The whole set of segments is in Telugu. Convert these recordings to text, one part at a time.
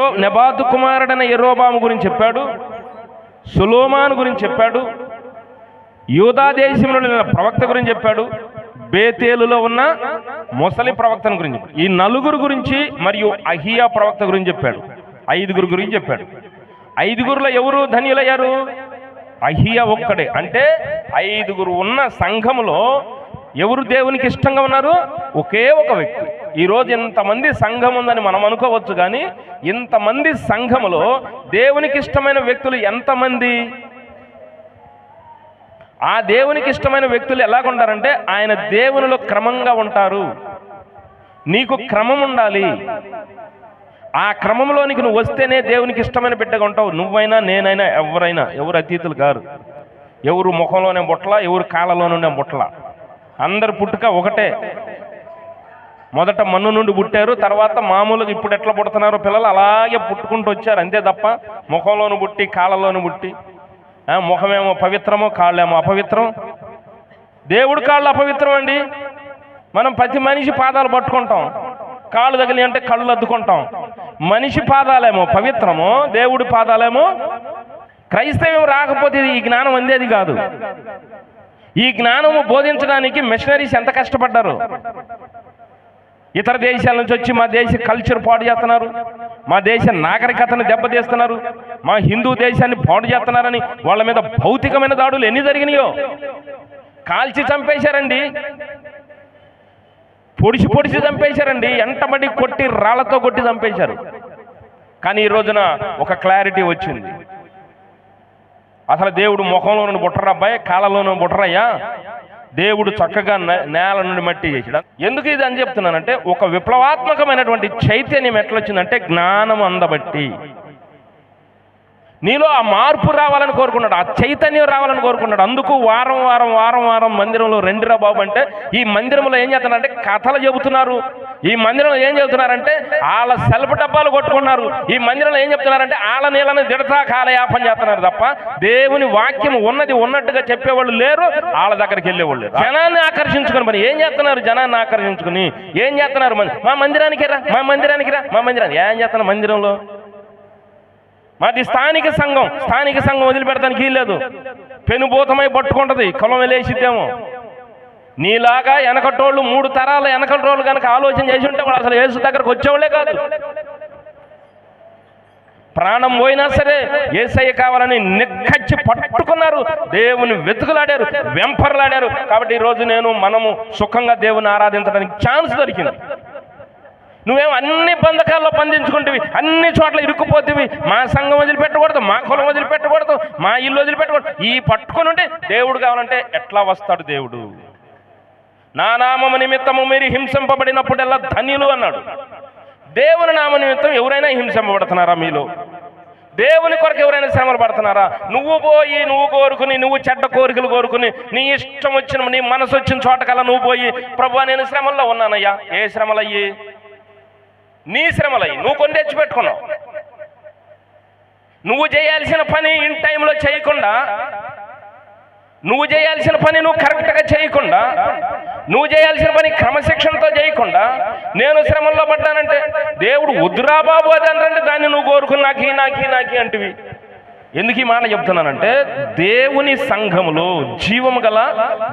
నెబాతు కుమారుడైన ఎరోబాము గురించి చెప్పాడు సులోమాను గురించి చెప్పాడు యూదా దేశంలో ఉన్న ప్రవక్త గురించి చెప్పాడు బేతేలులో ఉన్న ముసలి ప్రవక్తను గురించి ఈ నలుగురు గురించి మరియు అహియా ప్రవక్త గురించి చెప్పాడు. ఐదుగురు గురించి చెప్పాడు. ఐదుగురులో ఎవరు ధనియులయ్యారు? అహియా ఒక్కడే. అంటే ఐదుగురు ఉన్న సంఘములో ఎవరు దేవునికి ఇష్టంగా ఉన్నారు? ఒకే ఒక వ్యక్తి. ఈరోజు ఇంతమంది సంఘం ఉందని మనం అనుకోవచ్చు కానీ ఇంతమంది సంఘములో దేవునికి ఇష్టమైన వ్యక్తులు ఎంతమంది? ఆ దేవునికి ఇష్టమైన వ్యక్తులు ఎలాగుంటారంటే ఆయన దేవునిలో క్రమంగా ఉంటారు. నీకు క్రమం ఉండాలి. ఆ క్రమంలోనికి నువ్వు వస్తేనే దేవునికి ఇష్టమైన బిడ్డగా ఉంటావు. నువ్వైనా నేనైనా ఎవరైనా ఎవరు అతీతులు కారు. ఎవరు ముఖంలోనే బుట్ల ఎవరు కాళ్ళలోనే బుట్ల. అందరు పుట్టుక ఒకటే. మొదట మన్ను నుండి పుట్టారు తర్వాత మామూలుగా ఇప్పుడు ఎట్లా పుడుతున్నారో పిల్లలు అలాగే పుట్టుకుంటూ వచ్చారు అంతే తప్ప ముఖంలోను పుట్టి కాళ్ళలోను పుట్టి. ముఖమేమో పవిత్రమో కాళ్ళేమో అపవిత్రం. దేవుడు కాళ్ళు అపవిత్రం అండి. మనం ప్రతి మనిషి పాదాలు పట్టుకుంటాం. కాళ్ళు తగిలి అంటే కళ్ళు అద్దుకుంటాం. మనిషి పాదాలేమో పవిత్రమో దేవుడి పాదాలేమో క్రైస్తవ్యం రాకపోతే ఈ జ్ఞానం అందేది కాదు. ఈ జ్ఞానము బోధించడానికి మిషనరీస్ ఎంత కష్టపడ్డారు? ఇతర దేశాల నుంచి వచ్చి మా దేశ కల్చర్ పాడు చేస్తున్నారు. మా దేశ నాగరికతను దెబ్బతీస్తున్నారు. మా హిందూ దేశాన్ని పాడు చేస్తున్నారని వాళ్ళ మీద భౌతికమైన దాడులు ఎన్ని జరిగినాయో? కాల్చి చంపేశారండి. పొడిచి పొడిచి చంపేశారండి. ఎంటబడి కొట్టి రాళ్ళతో కొట్టి చంపేశారు. కానీ ఈ రోజున ఒక క్లారిటీ వచ్చింది. అసలు దేవుడు ముఖంలో నుండి బుట్టరా అబ్బాయి? కాళ్ళలో నుండి బుట్టరయ్యా? దేవుడు చక్కగా నే- నేల నుండి మట్టి చేసాడు ఎందుకు ఇది అని చెప్తున్నానంటే ఒక విప్లవాత్మకమైనటువంటి చైతన్యం ఎట్లొచ్చిందంటే జ్ఞానం అందబట్టి. నీలో ఆ మార్పు రావాలని కోరుకున్నాడు ఆ చైతన్యం రావాలని కోరుకున్నాడు. అందుకు వారం వారం వారం వారం మందిరంలో రెండురా బాబు అంటే ఈ మందిరంలో ఏం చేస్తున్నారంటే కథలు చెబుతున్నారు. ఈ మందిరంలో ఏం చెబుతున్నారంటే వాళ్ళ సెల్ఫ్ డబ్బాలు కొట్టుకున్నారు. ఈ మందిరంలో ఏం చెప్తున్నారంటే వాళ్ళ నీళ్ళని దిడతా కాలయాపన చేస్తున్నారు తప్ప దేవుని వాక్యం ఉన్నది ఉన్నట్టుగా చెప్పేవాళ్ళు లేరు వాళ్ళ దగ్గరికి వెళ్ళేవాళ్ళు లేరు. జనాన్ని ఆకర్షించుకుని మరి ఏం చేస్తున్నారు? జనాన్ని ఆకర్షించుకుని ఏం చేస్తున్నారు మా మందిరానికి రా మా మందిరానికి రా మా మందిరానికి ఏం చేస్తున్నారు మందిరంలో? మాది స్థానిక సంఘం. స్థానిక సంఘం వదిలిపెడతానికి లేదు పెనుభూతమై పట్టుకుంటది. కులం వెళ్ళేసిద్దేమో నీలాగా వెనకటోళ్ళు మూడు తరాల వెనకటోళ్ళు కనుక ఆలోచన చేసి ఉంటే వాడు అసలు యేసు దగ్గరకు వచ్చేవాళ్ళే కాదు. ప్రాణం పోయినా సరే ఏసయ్య కావాలని నిక్కచ్చి పట్టుకున్నారు. దేవుని వెతుకులాడారు వెంపర్లాడారు. కాబట్టి ఈరోజు నేను మనము సుఖంగా దేవుని ఆరాధించడానికి ఛాన్స్ దొరికింది. నువ్వేం అన్ని బంధకాల్లో బంధించుకుంటేవి అన్ని చోట్ల ఇరుక్కుపోతేవి. మా సంఘం వదిలిపెట్టకూడదు మా కులం వదిలిపెట్టకూడదు మా ఇల్లు వదిలిపెట్టకూడదు. ఈ పట్టుకొని ఉంటే దేవుడు కావాలంటే ఎట్లా వస్తాడు దేవుడు? నా నామము నిమిత్తము మీరు హింసింపబడినప్పుడల్లా ధన్యులు అన్నాడు. దేవుని నామ నిమిత్తం ఎవరైనా హింసింపబడుతున్నారా మీలో? దేవుని కొరకు ఎవరైనా శ్రమలు పడుతున్నారా? నువ్వు పోయి నువ్వు కోరుకుని నువ్వు చెడ్డ కోరికలు కోరుకుని నీ ఇష్టం వచ్చిన నీ మనసు వచ్చిన చోటకల్లా నువ్వు పోయి ప్రభు నేను శ్రమల్లో ఉన్నానయ్యా. ఏ శ్రమలయ్యి? నీ శ్రమలయ్యి. నువ్వు కొన్ని తెచ్చి పెట్టుకున్నావు నువ్వు చేయాల్సిన పని ఇన్ టైంలో చేయకుండా నువ్వు చేయాల్సిన పని నువ్వు కరెక్ట్గా చేయకుండా నువ్వు చేయాల్సిన పని క్రమశిక్షణతో చేయకుండా నేను శ్రమంలో పడ్డానంటే దేవుడు వద్దురా బాబు అది దాన్ని నువ్వు కోరుకుని నాకి నాకి నాకి అంటివి. ఎందుకు ఈ మాట చెప్తున్నానంటే దేవుని సంఘములో జీవము గల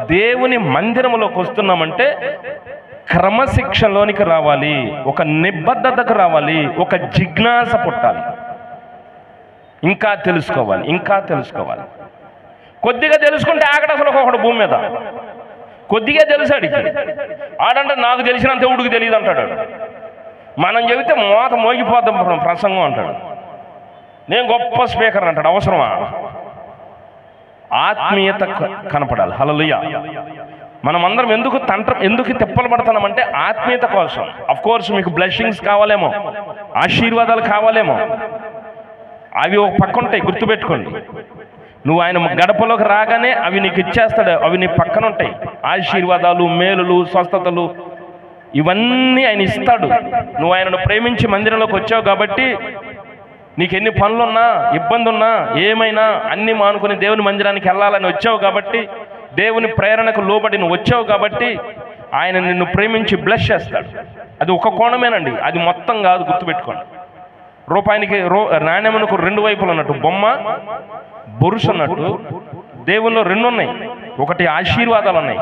దేవుని మందిరములోకి వస్తున్నామంటే క్రమశిక్షణలోనికి రావాలి ఒక నిబద్ధతకు రావాలి ఒక జిజ్ఞాస పుట్టాలి. ఇంకా తెలుసుకోవాలి ఇంకా తెలుసుకోవాలి. కొద్దిగా తెలుసుకుంటే ఆకడ అసలు ఒకడు భూమి మీద. కొద్దిగా తెలుసాడు ఆడంటే నాకు తెలిసినంత ఎవడికి తెలియదు అంటాడు. మనం చెబితే మోత మోగిపోతాం ప్రసంగం అంటాడు. నేను గొప్ప స్పీకర్ అంటాడు. అవసరమా? ఆత్మీయత కనపడాలి. హలలుయ మనం అందరం ఎందుకు తంత్రం ఎందుకు తిప్పలు పడుతున్నామంటే ఆత్మీయత కోసం. అఫ్ కోర్స్ మీకు బ్లెస్సింగ్స్ కావాలేమో. ఆశీర్వాదాలు కావాలేమో. అవి ఒక పక్క ఉంటాయి. గుర్తుపెట్టుకోండి. నువ్వు ఆయన గడపలోకి రాగానే అవి నీకు ఇచ్చేస్తాడు. అవి నీ పక్కన ఉంటాయి ఆశీర్వాదాలు మేలులు స్వస్థతలు ఇవన్నీ ఆయన ఇస్తాడు. నువ్వు ఆయనను ప్రేమించి మందిరంలోకి వచ్చావు కాబట్టి నీకు ఎన్ని పనులున్నా ఇబ్బంది ఉన్నా ఏమైనా అన్ని మానుకుని దేవుని మందిరానికి వెళ్ళాలని వచ్చావు కాబట్టి దేవుని ప్రేరణకు లోబడి నువ్వు వచ్చావు కాబట్టి ఆయన నిన్ను ప్రేమించి బ్లెస్ చేస్తాడు. అది ఒక కోణమేనండి. అది మొత్తం కాదు గుర్తుపెట్టుకోండి. రూపాయికి రూ నాణ్యమునకు రెండు వైపులు ఉన్నట్టు బొమ్మ బురుష్ అన్నట్టు దేవుల్లో రెండు ఉన్నాయి ఒకటి ఆశీర్వాదాలు ఉన్నాయి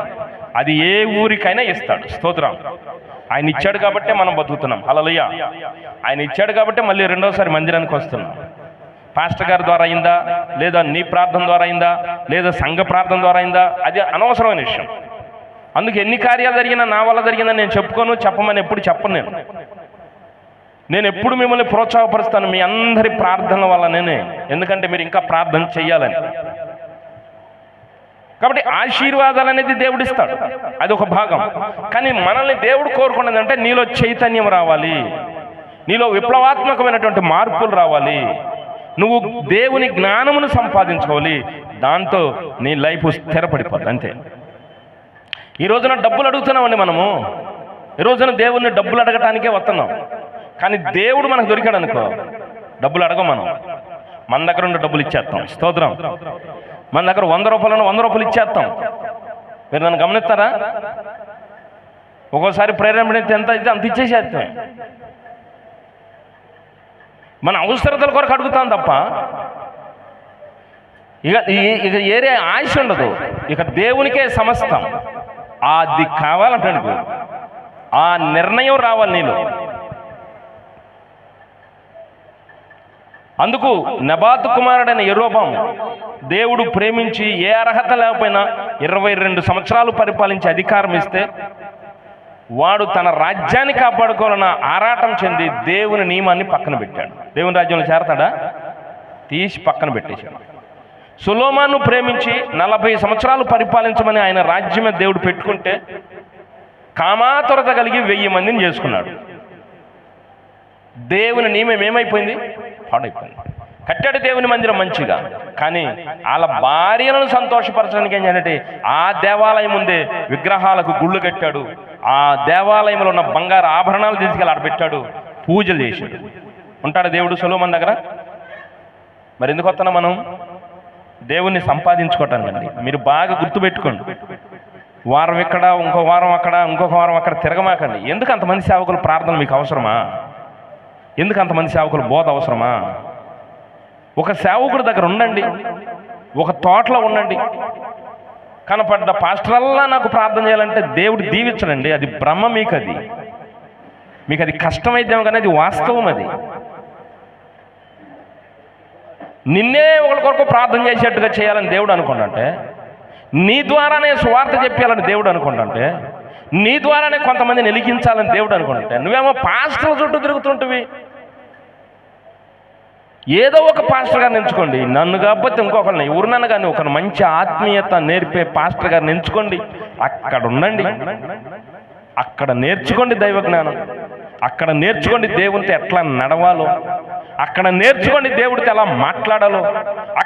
అది ఏ ఊరికైనా ఇస్తాడు. స్తోత్రం. ఆయన ఇచ్చాడు కాబట్టే మనం బతుకుతున్నాం. హలలుయ ఆయన ఇచ్చాడు కాబట్టే మళ్ళీ రెండోసారి మందిరానికి వస్తున్నాం. పాస్టర్ గారి ద్వారా అయిందా? లేదా నీ ప్రార్థన ద్వారా అయిందా? లేదా సంఘ ప్రార్థన ద్వారా అయిందా? అది అనవసరమైన విషయం. అందుకు ఎన్ని కార్యాలు జరిగినా నా వల్ల జరిగిందని నేను చెప్పుకోను చెప్పమని ఎప్పుడు చెప్పను నేను. నేను ఎప్పుడు మిమ్మల్ని ప్రోత్సాహపరుస్తాను? మీ అందరి ప్రార్థన వల్లనే ఎందుకంటే మీరు ఇంకా ప్రార్థన చెయ్యాలని. కాబట్టి ఆశీర్వాదాలు అనేది దేవుడు ఇస్తాడు అది ఒక భాగం. కానీ మనల్ని దేవుడు కోరుకున్నది అంటే నీలో చైతన్యం రావాలి. నీలో విప్లవాత్మకమైనటువంటి మార్పులు రావాలి. నువ్వు దేవుని జ్ఞానమును సంపాదించుకోవాలి. దాంతో నీ లైఫ్ స్థిరపడిపోద్ది. అంతే. ఈ రోజున డబ్బులు అడుగుతున్నామండి మనము. ఈ రోజున దేవుణ్ణి డబ్బులు అడగటానికే వస్తున్నాం. కానీ దేవుడు మనకు దొరికాడు అనుకో. డబ్బులు అడగం మనం. మన దగ్గర ఉండే డబ్బులు ఇచ్చేస్తాం. స్తోత్రం. మన దగ్గర వంద రూపాయలను వంద రూపాయలు ఇచ్చేస్తాం. మీరు నన్ను గమనిస్తారా? ఒక్కోసారి ప్రేరణ ఎంత అయితే అంత ఇచ్చేసేస్తాం. మన అవసరతల కొరకు అడుగుతాం తప్ప. ఇక ఈ- ఇక ఏరే ఆశ ఉండదు. ఇక దేవునికే సమస్తం. అది కావాలంటాడు ఆ నిర్ణయం రావాలి నీలో. అందుకు నబాత్ కుమారుడైన ఎరోబాం దేవుడు ప్రేమించి ఏ అర్హత లేకపోయినా ఇరవై రెండు సంవత్సరాలు పరిపాలించి అధికారం ఇస్తే వాడు తన రాజ్యాన్ని కాపాడుకోవాలన్న ఆరాటం చెంది దేవుని నియమాన్ని పక్కన పెట్టాడు. దేవుని రాజ్యంలో చేరతాడా? తీసి పక్కన పెట్టేశాడు. సులోమాను ప్రేమించి నలభై సంవత్సరాలు పరిపాలించమని ఆయన రాజ్యమే దేవుడు పెట్టుకుంటే కామాతురత కలిగి వెయ్యి మందిని చేసుకున్నాడు. దేవుని నియమం ఏమైపోయింది? పాడైపోయింది. కట్టాడు దేవుని మందిరం మంచిగా. కానీ వాళ్ళ భార్యలను సంతోషపరచడానికి ఏం చేయాలంటే ఆ దేవాలయం ముందే విగ్రహాలకు గుళ్ళు కట్టాడు. ఆ దేవాలయంలో ఉన్న బంగారు ఆభరణాలు తీసుకెళ్ళి ఆడ పెట్టాడు. పూజలు చేశాడు. ఉంటాడు దేవుడు సులోమన్ దగ్గర? మరి ఎందుకు వస్తున్నా మనం? దేవుణ్ణి సంపాదించుకోవటానికి అండి మీరు బాగా గుర్తుపెట్టుకోండి. వారం ఇక్కడ ఇంకో వారం అక్కడ ఇంకొక వారం అక్కడ తిరగమాకండి. ఎందుకు అంతమంది సేవకులు ప్రార్థన మీకు అవసరమా? ఎందుకు అంతమంది సేవకులు బోధ అవసరమా? ఒక సేవకుడి దగ్గర ఉండండి. ఒక తోటలో ఉండండి. కనపడ్డ పాస్టరల్లా నాకు ప్రార్థన చేయాలంటే దేవుడు దీవించడండి. అది బ్రహ్మ మీకు అది మీకు అది కష్టమైతేమో కానీ అది వాస్తవం అది. నిన్నే ఒకరి కొరకు ప్రార్థన చేసేట్టుగా చేయాలని దేవుడు అనుకుంటుంటే నీ ద్వారానే స్వార్థ చెప్పాలని దేవుడు అనుకుంటుంటే నీ ద్వారానే కొంతమందిని వెలిగించాలని దేవుడు అనుకుంటా నువ్వేమో పాస్టర్ చుట్టూ తిరుగుతుంటివి. ఏదో ఒక పాస్టర్ గారిని ఎంచుకోండి నన్ను కాకపోతే ఇంకొకరిని ఎవరినన్నా కానీ ఒక మంచి ఆత్మీయత నేర్పే పాస్టర్ గారిని ఎంచుకోండి అక్కడ ఉండండి. అక్కడ నేర్చుకోండి దైవ జ్ఞానం. అక్కడ నేర్చుకోండి దేవునితో ఎట్లా నడవాలో. అక్కడ నేర్చుకోండి దేవుడితో ఎలా మాట్లాడాలో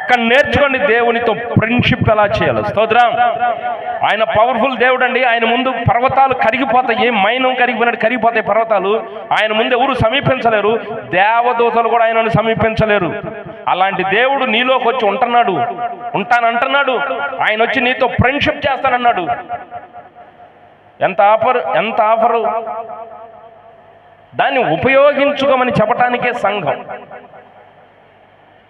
అక్కడ నేర్చుకోండి దేవునితో ఫ్రెండ్షిప్ ఎలా చేయాలో. స్తోత్రం. ఆయన పవర్ఫుల్ దేవుడు అండి ఆయన ముందు పర్వతాలు కరిగిపోతాయి. ఏ మైనం కరిగిపోయినట్టు కరిగిపోతాయి పర్వతాలు. ఆయన ముందు ఎవరు సమీపించలేరు. దేవదూతలు కూడా ఆయనను సమీపించలేరు. అలాంటి దేవుడు నీలోకి వచ్చి ఉంటున్నాడు. ఉంటానంటున్నాడు. ఆయన వచ్చి నీతో ఫ్రెండ్షిప్ చేస్తానన్నాడు. ఎంత ఆఫర్ ఎంత ఆఫరు? దాన్ని ఉపయోగించుకోమని చెప్పటానికే సంఘం.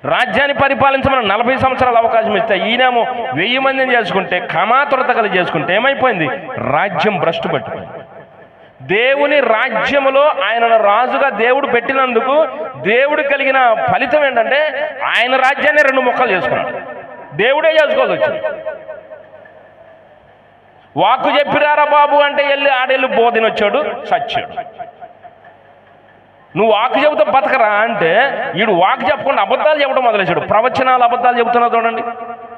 రాజ్యాన్ని పరిపాలించమని నలభై సంవత్సరాల అవకాశం ఇస్తే ఈయనేమో వెయ్యి మందిని చేసుకుంటే క్షమాతురత కలిగి చేసుకుంటే ఏమైపోయింది? రాజ్యం భ్రష్టు పట్టిపోయింది. దేవుని రాజ్యములో ఆయనను రాజుగా దేవుడు పెట్టినందుకు దేవుడు కలిగిన ఫలితం ఏంటంటే ఆయన రాజ్యాన్ని రెండు మొక్కలు చేసుకున్నాడు. దేవుడే చేసుకోవాల్సి వచ్చింది. వాక్కు చెప్పిరారా బాబు అంటే వెళ్ళి ఆడెళ్ళి బోధినొచ్చాడు సచ్చాడు నువ్వు వాక్ చెబుతా బతకరా అంటే వీడు వాక్ చెప్పకుండా అబద్ధాలు చెప్పడం మొదలేశాడు ప్రవచనాలు అబద్ధాలు చెబుతున్నారు చూడండి.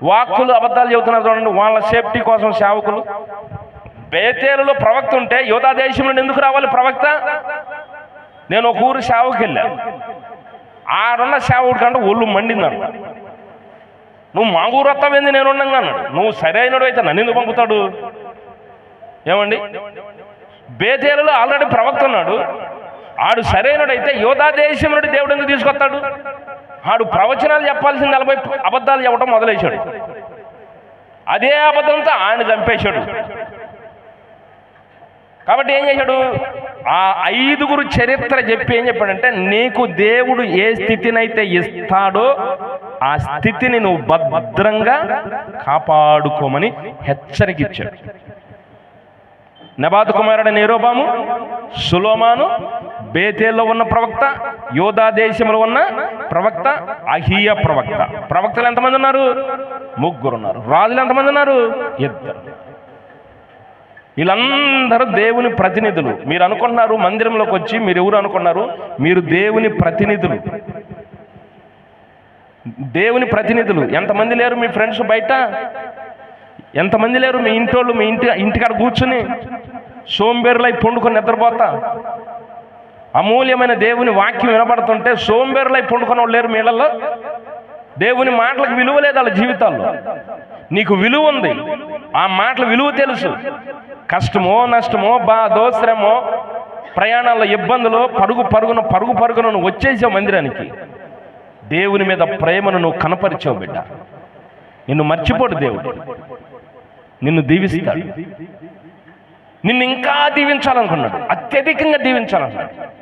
వాక్కులు అబద్ధాలు చెబుతున్నారు చూడండి. వాళ్ళ సేఫ్టీ కోసం సేవకులు. బేతేలులో ప్రవక్త ఉంటే యోధా దేశం నుండి ఎందుకు రావాలి ప్రవక్త? నేను ఒక ఊరు సేవకి వెళ్ళా. ఆడున్న సేవకుడి కంటే ఒళ్ళు మండిందన్న. నువ్వు మా ఊరు వస్తావేంది నేను ఉండంగా అన్నాడు. నువ్వు సరైనడు అయితే నన్ను ఎందుకు పంపుతాడు? ఏమండి? బేతేలులో ఆల్రెడీ ప్రవక్త ఉన్నాడు. ఆడు సరైనడైతే యోధా దేశం నుండి దేవుడు ఎందుకు తీసుకొస్తాడు? ఆడు ప్రవచనాలు చెప్పాల్సిన నలభై అబద్ధాలు చెప్పడం మొదలేశాడు అదే అబద్ధంతో ఆయన చంపేశాడు. కాబట్టి ఏం చేశాడు? ఆ ఐదుగురు చరిత్ర చెప్పి ఏం చెప్పాడంటే నీకు దేవుడు ఏ స్థితినైతే ఇస్తాడో ఆ స్థితిని నువ్వు భద్రంగా కాపాడుకోమని హెచ్చరిక ఇచ్చాడు నబాతు కుమారుడు నేరోబాము సులోమాను బేతేల్లో ఉన్న ప్రవక్త యోధా దేశంలో ఉన్న ప్రవక్త అహియ ప్రవక్త. ప్రవక్తలు ఎంతమంది ఉన్నారు? ముగ్గురు ఉన్నారు. రాజులు ఎంతమంది ఉన్నారు? ఇద్దరు. వీళ్ళందరూ దేవుని ప్రతినిధులు. మీరు అనుకుంటున్నారు మందిరంలోకి వచ్చి మీరు ఎవరు అనుకున్నారు మీరు దేవుని ప్రతినిధులు. దేవుని ప్రతినిధులు. ఎంతమంది లేరు మీ ఫ్రెండ్స్ బయట? ఎంతమంది లేరు మీ ఇంటోళ్ళు మీ ఇంటి ఇంటికాడ కూర్చుని? సోంబేరులై పండుకొని నిద్రపోతా? అమూల్యమైన దేవుని వాక్యం వినబడుతుంటే సోంబేరులై పండుకొని వాళ్ళు లేరు మీళ్ళల్లో. దేవుని మాటలకు విలువ లేదు వాళ్ళ జీవితాల్లో. నీకు విలువ ఉంది. ఆ మాటల విలువ తెలుసు. కష్టమో నష్టమో బాధో శ్రమో ప్రయాణాల్లో ఇబ్బందులు పరుగు పరుగున పరుగు పరుగున నువ్వు వచ్చేసావు మందిరానికి. దేవుని మీద ప్రేమను నువ్వు కనపరిచావు బిడ్డ. నిన్ను మర్చిపోడు దేవుడు. నిన్ను దీవిస్తాడు. నిన్ను ఇంకా దీవించాలనుకున్నాడు. అత్యధికంగా దీవించాలనుకున్నాడు.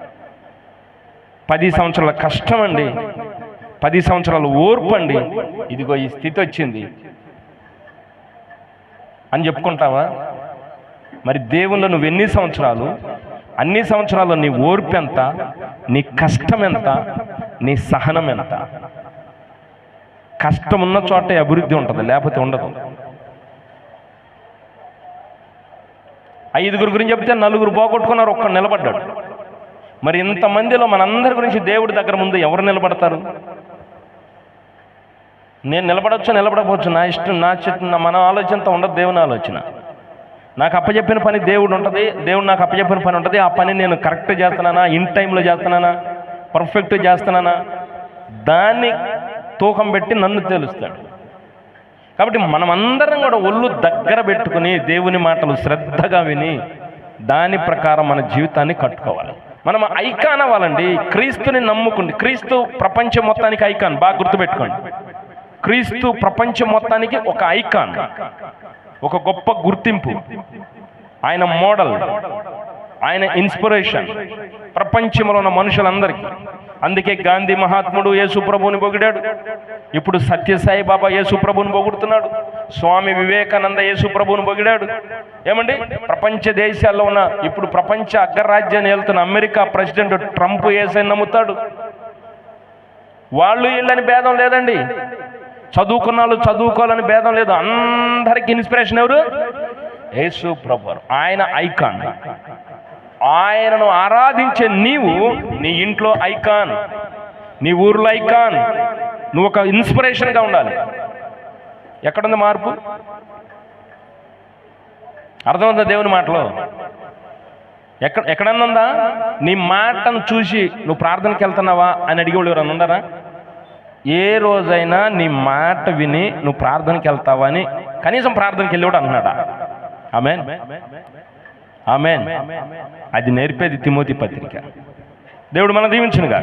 పది సంవత్సరాల కష్టం అండి పది సంవత్సరాల ఓర్పు అండి ఇదిగో ఈ స్థితి వచ్చింది అని చెప్పుకుంటావా? మరి దేవుళ్ళు నువ్వు ఎన్ని సంవత్సరాలు? అన్ని సంవత్సరాలు నీ ఓర్పు ఎంత నీ కష్టం ఎంత నీ సహనం ఎంత కష్టం ఉన్న చోటే అభివృద్ధి ఉంటుంది లేకపోతే ఉండదు. ఐదుగురు గురించి చెప్తే నలుగురు పోగొట్టుకున్నారు ఒక్కడు నిలబడ్డాడు. మరి ఇంతమందిలో మనందరి గురించి దేవుడి దగ్గర ముందు ఎవరు నిలబడతారు? నేను నిలబడవచ్చు నిలబడకపోవచ్చు? నా ఇష్టం నా చెట్టు నా మన ఆలోచనతో ఉండదు దేవుని ఆలోచన. నాకు అప్పచెప్పిన పని దేవుడు ఉంటుంది దేవుడు నాకు అప్పచెప్పిన పని ఉంటుంది ఆ పని నేను కరెక్ట్ చేస్తున్నానా ఇన్ టైంలో చేస్తున్నానా పర్ఫెక్ట్ చేస్తున్నానా? దాన్ని తూకం పెట్టి నన్ను తెలుస్తాడు. కాబట్టి మనమందరం కూడా ఒళ్ళు దగ్గర పెట్టుకుని దేవుని మాటలు శ్రద్ధగా విని దాని ప్రకారం మన జీవితాన్ని కట్టుకోవాలి. మనం ఐకాన్ అవ్వాలండి. క్రీస్తుని నమ్ముకుండి. క్రీస్తు ప్రపంచం మొత్తానికి ఐకాన్. బాగా గుర్తుపెట్టుకోండి. క్రీస్తు ప్రపంచం మొత్తానికి ఒక ఐకాన్. ఒక గొప్ప గుర్తింపు. ఆయన మోడల్. ఆయన ఇన్స్పిరేషన్. ప్రపంచంలో ఉన్న మనుషులందరికీ. అందుకే గాంధీ మహాత్ముడు యేసుప్రభుని పొగిడాడు. ఇప్పుడు సత్యసాయి బాబా యేసుప్రభుని పొగుడుతున్నాడు. స్వామి వివేకానంద యేసుప్రభుని పొగిడాడు. ఏమండి? ప్రపంచ దేశాల్లో ఉన్న ఇప్పుడు ప్రపంచ అగ్రరాజ్యాన్ని వెళ్తున్న అమెరికా ప్రెసిడెంట్ ట్రంప్ ఏసని నమ్ముతాడు. వాళ్ళు వీళ్ళని భేదం లేదండి. చదువుకున్న వాళ్ళు చదువుకోవాలని భేదం లేదు. అందరికి ఇన్స్పిరేషన్ ఎవరు? యేసు ప్రభు ఆయన ఐకాన్. ఆయనను ఆరాధించే నీవు నీ ఇంట్లో ఐకాన్ నీ ఊర్లో ఐకాన్. నువ్వు ఒక ఇన్స్పిరేషన్గా ఉండాలి. ఎక్కడుంది మార్పు? అర్థమవుతుందా దేవుని మాటలో? ఎక్కడ ఎక్కడన్నా ఉందా? నీ మాటను చూసి నువ్వు ప్రార్థనకి వెళ్తున్నావా అని అడిగేవాళ్ళు ఎవరన్నా ఉన్నారా? ఏ రోజైనా నీ మాట విని నువ్వు ప్రార్థనకి వెళ్తావా అని కనీసం ప్రార్థనకి వెళ్ళేవాడు అన్నాడా? ఆమె ఆమె అది నేర్పేది తిమోతి పత్రిక. దేవుడు మన దీవించునుగా